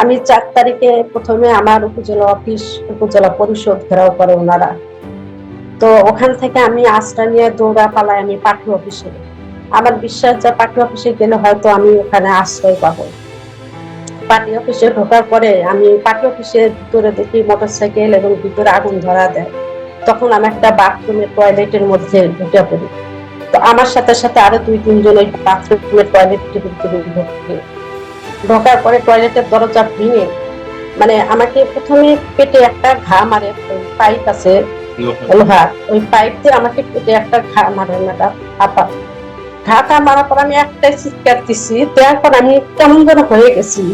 আমি চার তারিখে প্রথমে আমার উপজেলা অফিস, উপজেলা পরিষদ ঘেরাও করে ওনারা। তো ওখান থেকে আমি আশ্রয় নিয়ে দৌড়া পালাই আমি পাঠ্য অফিসে আমার বিশ্বাস যে পাঠ্য অফিসে গেলে হয়তো আমি ওখানে আশ্রয় পাবো। পার্টি অফিসে ঢোকার পরে আমি পার্টি অফিসে ভিতরে দেখি মোটরসাইকেল এবং ভিতরে আগুন ধরা দেয়। তখন আমি একটা বাথরুমের টয়লেটের মধ্যে ঢুকে পড়ি। তো আমার সাথে সাথে আরও দুই তিনজন ওই বাথরুমের টয়লেটের ভিতরে ঢুকে ঢোকার পরে টয়লেটের দরজা ভেঙে মানে আমাকে প্রথমে পেটে একটা ঘা মারে পাইপ আছে লোহার। ওই পাইপ দিয়ে আমাকে পেটে একটা ঘা মারে ম্যাডাম আপা। ঘাটা মারার পর আমি একটাই চিৎকার দিছি দেওয়ার পর আমি কেমন যেন হয়ে গেছি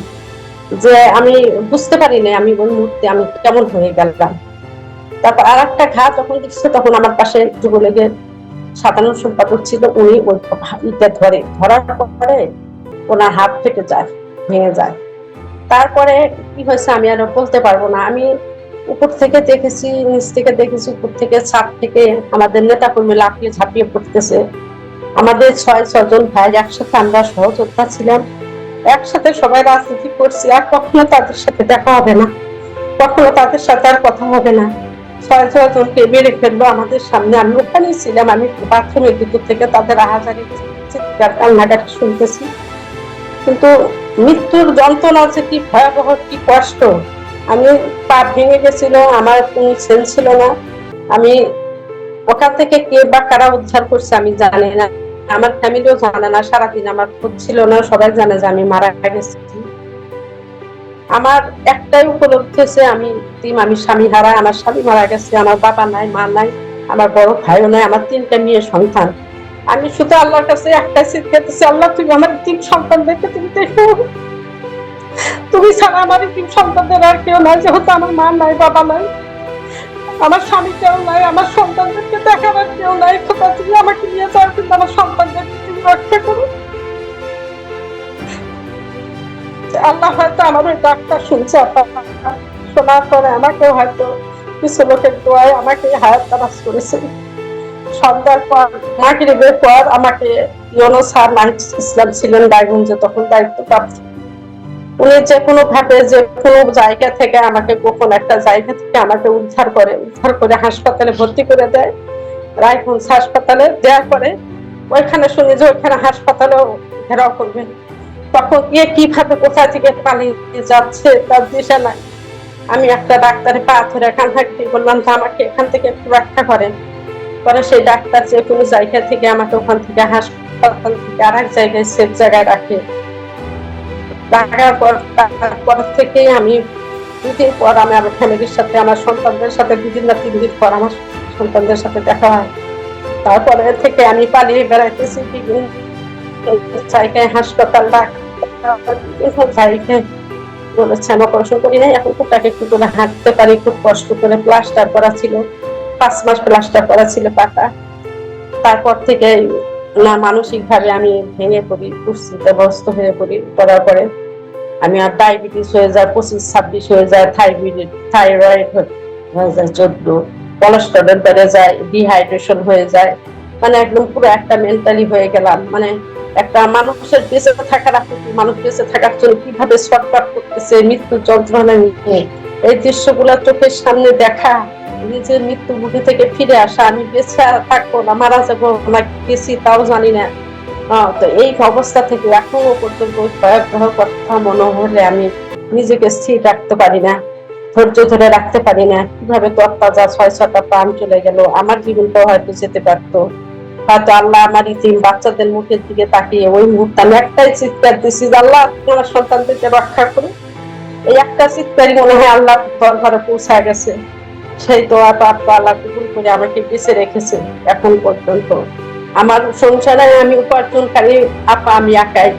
যে আমি বুঝতে পারি না আমি ওই মুহূর্তে আমি কেমন হয়ে গেলাম। তারপর আর একটা ঘা যখন দিচ্ছে তখন আমার পাশে যুবলীগের সাধারণ সম্পাদক ছিল উনি ওই ইটা ধরে ধরার পরে ওনার হাত ফেটে যায়। ভেঙে যায়। তারপরে কি হয়েছে আমি আর বলতে পারব না। আমি উপর থেকে দেখেছি, নিচ থেকে দেখেছি, উপর থেকে ছাদ থেকে আমাদের নেতা কর্মী লাফিয়ে ঝাঁপিয়ে পড়তেছে। আমাদের ছয় ছজন ভাই একসাথে আমরা সহযোদ্ধা ছিলাম। একসাথে সবাই রাজনীতি করছি, আর কখনো তাদের সাথে দেখা হবে না। কখনো তাদের সাথে আর কথা হবে না। ছয় ছজনকে মেরে ফেলল আমাদের সামনে। আমি ওখানেই ছিলাম, আমি বাথরুমের ভিতর থেকে তাদের আহাজারি চিৎকার কান্নাকাটি শুনতেছি। কিন্তু মৃত্যুর যন্ত্রণা যে কি ভয়াবহ, কি কষ্ট। আমি পা ভেঙে গেছিল, আমার কোনো সেন্স ছিল না। আমি ওখান থেকে কে বা কারা উদ্ধার করছে আমি জানি না। আমার ফ্যামিলিও জানে না, সারাদিন আমার খোঁজ ছিল না, সবাই জানে যে আমি মারা গেছি। আমার একটাই উপলব্ধি হয়েছে আমি টিম আমি স্বামী হারা আমার স্বামী মারা গেছে, আমার বাবা নাই, মা নাই, আমার বড় ভাইও নাই, আমার তিনটা মেয়ে সন্তান। আমি শুধু আল্লাহর কাছে একটা চিৎকার দিচ্ছি আল্লাহ, তুমি আমার তিন সন্তান দেখে তুমি দেখো। তুমি ছাড়া আমার তিন সন্তানদের আর কেউ নাই, যেহেতু আমার মা নাই, বাবা নাই। আমার স্বামী কেউ নাই, আমার সন্তানদেরকে দেখার আর কেউ নাই। খোদা, তুমি আমাকে নিয়ে যাও, কিন্তু আমার সন্তানদেরকে তুমি রক্ষা করো। আল্লাহ হয়তো আমার ওই ডাক্তার শুনছে। শোনার পরে আমাকেও হয়তো কিছু লোকের দোয়ায় আমাকে হায়াত করেছে। সন্ধ্যার পর পর আমাকে ইউনো স্যার ইসলাম ছিলেন তখন উনি যে কোনো ভাবে যে কোনো জায়গা থেকে আমাকে গোপন একটা জায়গা থেকে আমাকে উদ্ধার করে উদ্ধার করে হাসপাতালে ভর্তি করে দেয়, রায়গঞ্জ হাসপাতালে দেওয়ার পরে ওইখানে শুনি যে ওইখানে হাসপাতালেও ঘেরাও করবে তখন কে কীভাবে কোথা থেকে পালিয়ে যাচ্ছে তার দিশা নাই। আমি একটা ডাক্তারের পা ধরে কান্নাকাটি বললাম যে আমাকে এখান থেকে একটু রক্ষা করেন। পরে সেই ডাক্তার যে কোনো জায়গা থেকে আমাকে ওখান থেকে হাসপাতাল থেকে আর এক জায়গায় সেফ জায়গায় রাখে। রাখার পর, তারপর থেকে আমি দুদিন পর আমি আমার ফ্যামিলির সাথে, আমার সন্তানদের সাথে, দুদিন না তিন দিন পর আমার সন্তানদের সাথে দেখা হয়। তারপরে থেকে আমি পালিয়ে বেড়াইতেছি বিভিন্ন জায়গায়, হাসপাতাল জায়গায়। বলেছে আমি অপারেশন করি নাই, এখন খুবটাকে একটু করে হাঁটতে পারি, খুব কষ্ট করে প্লাস্টার করা ছিল। পাঁচ মাস প্লাস্টার করা ছিল পাতা। তারপর থেকে না মানসিক ভাবে আমি ভেঙে পড়ি দুশ্চিন্তাগ্রস্ত হয়ে পড়ি পড়ার পরে। আমি আর ডায়াবেটিস হয়ে যায়, পঁচিশ, ছাব্বিশ হয়ে যায়, থাইরয়েড থাইরয়েড হয়ে যায়, চোদ্দ। কোলেস্টেরল বেড়ে যায়, ডিহাইড্রেশন হয়ে যায়। মানে একদম পুরো একটা মেন্টালি হয়ে গেলাম। মানে একটা মানুষের বেঁচে থাকার আকৃতি, মানুষ বেঁচে থাকার জন্য কীভাবে শর্টকাট করতেছে, মৃত্যুর যন্ত্রণা নিয়ে। এই দৃশ্যগুলো চোখের সামনে দেখা নিজের মৃত্যু মুখে থেকে ফিরে আসা, আমি বেঁচে থাকব না, মারা যাব না, গেছি তাও জানি না। তো এই অবস্থা থেকে এখনও পর্যন্ত ভয়াবহ কথা মনে হলে আমি নিজেকে স্থির রাখতে পারি না, ধৈর্য ধরে রাখতে পারি না। কীভাবে তো অত্যাচার ছয় ছটা প্রাণ চলে গেল, আমার জীবনটাও হয়তো যেতে পারতো। হয়তো আল্লাহ আমার ইতিম বাচ্চাদের মুখের দিকে তাকিয়ে ওই মুহূর্তে আমি একটাই চিৎকার দিচ্ছি যে আল্লাহ আমার সন্তানদেরকে রক্ষা করো এই একটা চিৎকারই মনে হয় আল্লাহ দরবারে পৌঁছায় গেছে। সেই দোয়া তো আল্লাহ কবুল করে আমাকে বেঁচে রেখেছে এখন পর্যন্ত। আমার সংসারে আমি উপার্জনকারী আপা, আমি একাই।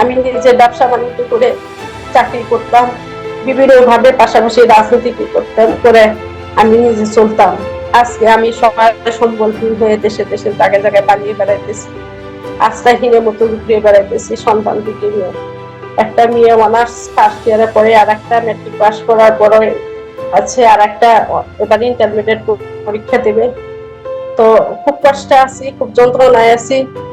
আমি নিজে ব্যবসা বাণিজ্য করে চাকরি করতাম, বিভিন্নভাবে পাশাপাশি রাজনীতি করতাম, করে আমি নিজে চলতাম। আজকে আমি সবার সম্বলহীন হয়ে দেশে দেশে জায়গায় জায়গায় পালিয়ে বেড়াইতেছি। আস্থাহীনের মতো ঘুরে বেড়াইতেছি, সন্তান দিকে নিয়ে। একটা মেয়ে অনার্স ফার্স্ট ইয়ারে পরে আর একটা মেট্রিক পাস করার পরে আছে আর একটা এবার ইন্টারমিডিয়েট পরীক্ষা দেবে। তো খুব কষ্টে আছি খুব যন্ত্রণায় আছি।